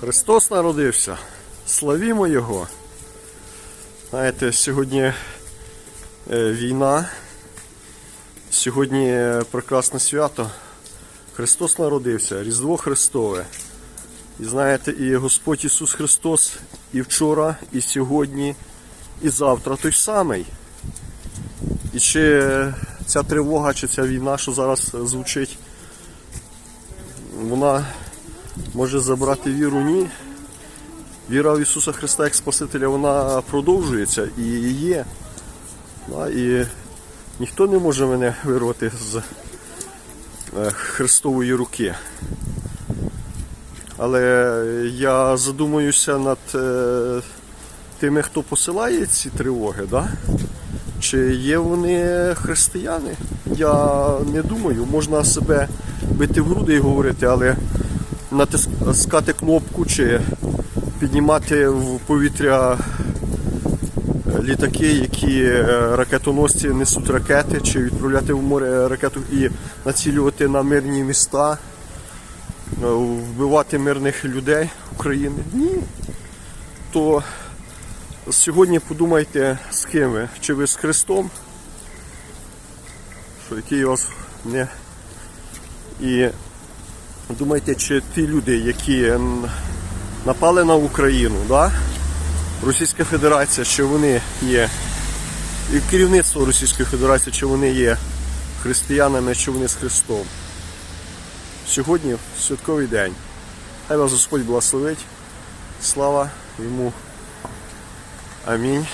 Христос народився. Славімо Його. Знаєте, сьогодні е, війна, сьогодні е, прекрасне свято. Христос народився, Різдво Христове. І знаєте, і Господь Ісус Христос і вчора, і сьогодні, і завтра той самий. І чи ця тривога, чи ця війна, що зараз звучить, вона може забрати віру? Ні. Віра в Ісуса Христа як Спасителя, вона продовжується і є. Да, І ніхто не може мене вирвати з е, Христової руки. Але я задумуюся над е, тими, хто посилає ці тривоги, да? чи є вони християни. Я не думаю, можна себе бити в груди і говорити, але натискати кнопку чи піднімати в повітря літаки, які е, ракетоносці несуть ракети, чи відправляти в море ракету і націлювати на мирні міста, е, вбивати мирних людей України. Ні. То сьогодні подумайте, з ким ви. Чи ви з Христом, що який вас не. І думайте, чи ті люди, які напали на Україну, да? Російська Федерація, чи вони є, і керівництво Російської Федерації, чи вони є християнами, чи вони з Христом. Сьогодні святковий день. Хай вас Господь благословить. Слава йому. Амінь.